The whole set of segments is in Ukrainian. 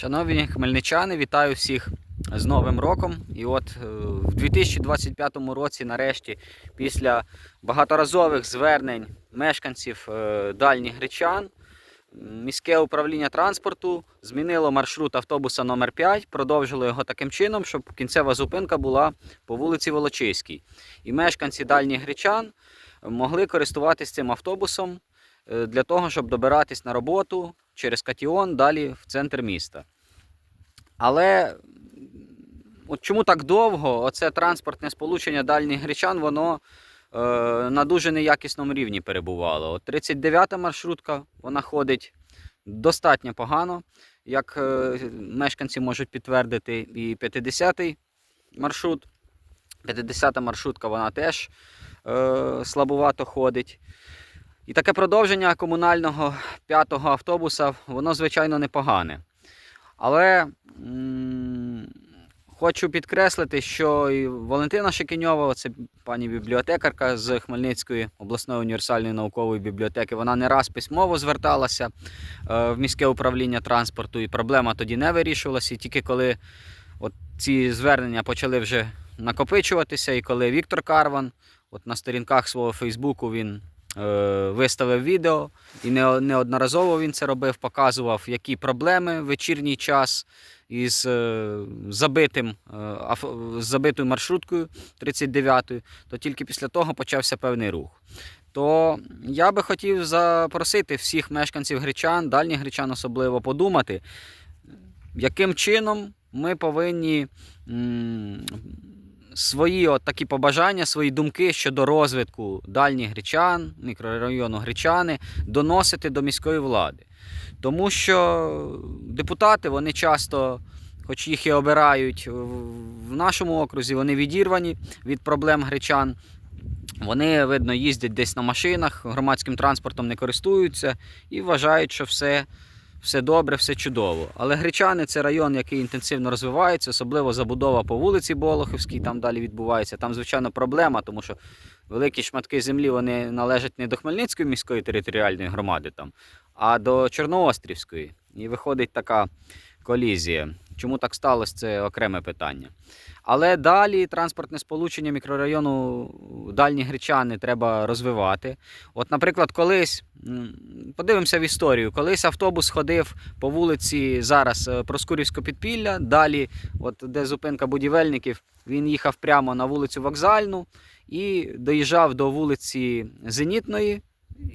Шановні хмельничани, вітаю всіх з Новим роком. І от е, в 2025 році, нарешті, після багаторазових звернень мешканців е, дальніх гречан, міське управління транспорту змінило маршрут автобуса номер 5 продовжило його таким чином, щоб кінцева зупинка була по вулиці Волочиській. І мешканці дальніх гречан могли користуватися цим автобусом е, для того, щоб добиратись на роботу через Катіон далі в центр міста. Але от чому так довго оце транспортне сполучення дальніх гречан, воно е, на дуже неякісному рівні перебувало. От 39-та маршрутка вона ходить достатньо погано, як е, мешканці можуть підтвердити, і 50-й маршрут. 50-та маршрутка вона теж е, слабувато ходить. І таке продовження комунального п'ятого автобуса, воно, звичайно, непогане. Але хочу підкреслити, що і Валентина Шикіньова, це пані бібліотекарка з Хмельницької обласної універсальної наукової бібліотеки, вона не раз письмово зверталася е, в міське управління транспорту, і проблема тоді не вирішувалася. І тільки коли от ці звернення почали вже накопичуватися, і коли Віктор Карван от на сторінках свого Фейсбуку він виставив відео, і неодноразово він це робив, показував, які проблеми в вечірній час із е, забитим, е, забитою маршруткою 39-ю, то тільки після того почався певний рух. То я би хотів запросити всіх мешканців Гречан, дальніх Гречан особливо, подумати, яким чином ми повинні свої от такі побажання, свої думки щодо розвитку дальніх гречан, мікрорайону Гречани доносити до міської влади. Тому що депутати вони часто, хоч їх і обирають в- нашому окрузі, вони відірвані від проблем гречан. Вони, видно, їздять десь на машинах, громадським транспортом не користуються і вважають, що все, все добре, все чудово. Але Гречани це район, який інтенсивно розвивається, особливо забудова по вулиці Болохівській, там далі відбувається. Там, звичайно, проблема, тому що великі шматки землі вони належать не до Хмельницької міської територіальної громади, там, а до Чорноострівської. І виходить така колізія. Чому так сталося, це окреме питання. Але далі транспортне сполучення мікрорайону Дальні Гречани треба розвивати. От, наприклад, колись, подивимося в історію, колись автобус ходив по вулиці зараз е, Проскурівського підпілля, далі, от де зупинка будівельників, він їхав прямо на вулицю Вокзальну і доїжджав до вулиці Зенітної.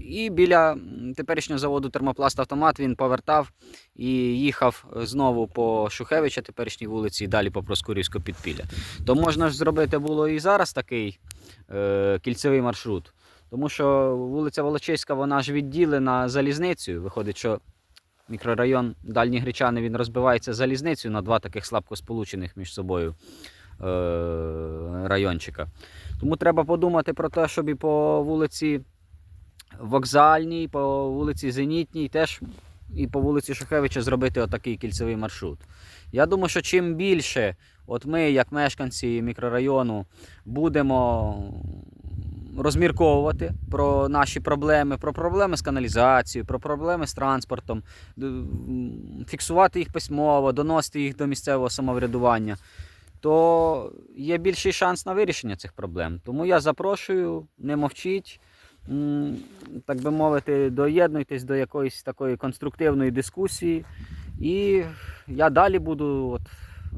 І біля теперішнього заводу Термопласт Автомат він повертав і їхав е, знову по Шухевича, теперішній вулиці, і далі по Проскурівського підпілля. То можна ж зробити було і зараз такий е, кільцевий маршрут. Тому що вулиця Волочиська, вона ж відділена залізницею. Виходить, що мікрорайон Дальні Гречани він розбивається залізницею на два таких слабко сполучених між собою е, райончика. Тому треба подумати про те, щоб і по вулиці Вокзальній, по вулиці Зенітній, теж і по вулиці Шухевича зробити отакий кільцевий маршрут. Я думаю, що чим більше от ми, як мешканці мікрорайону, будемо розмірковувати про наші проблеми, про проблеми з каналізацією, про проблеми з транспортом, фіксувати їх письмово, доносити їх до місцевого самоврядування, то є більший шанс на вирішення цих проблем. Тому я запрошую, не мовчіть. Так би мовити, доєднуйтесь до якоїсь такої конструктивної дискусії. І я далі буду от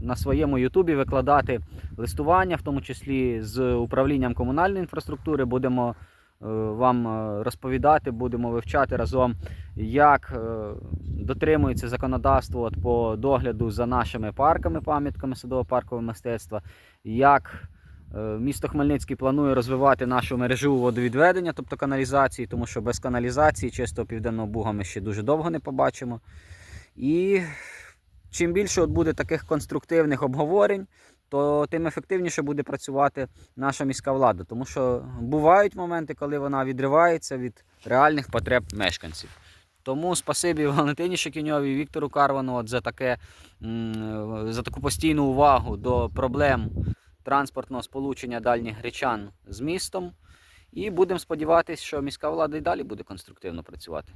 на своєму Ютубі викладати листування, в тому числі з управлінням комунальної інфраструктури. Будемо е, вам е, розповідати, будемо вивчати разом, як е, дотримується законодавство от по догляду за нашими парками, пам'ятками садово-паркового мистецтва, як місто Хмельницький планує розвивати нашу мережу водовідведення, тобто каналізації, тому що без каналізації чистого південного буга ми ще дуже довго не побачимо. І чим більше от буде таких конструктивних обговорень, то тим ефективніше буде працювати наша міська влада. Тому що бувають моменти, коли вона відривається від реальних потреб мешканців. Тому спасибі Валентині Шекіньовій і Віктору Карвану от за, таке, за таку постійну увагу до проблем транспортного сполучення дальніх гречан з містом. І будемо сподіватися, що міська влада і далі буде конструктивно працювати.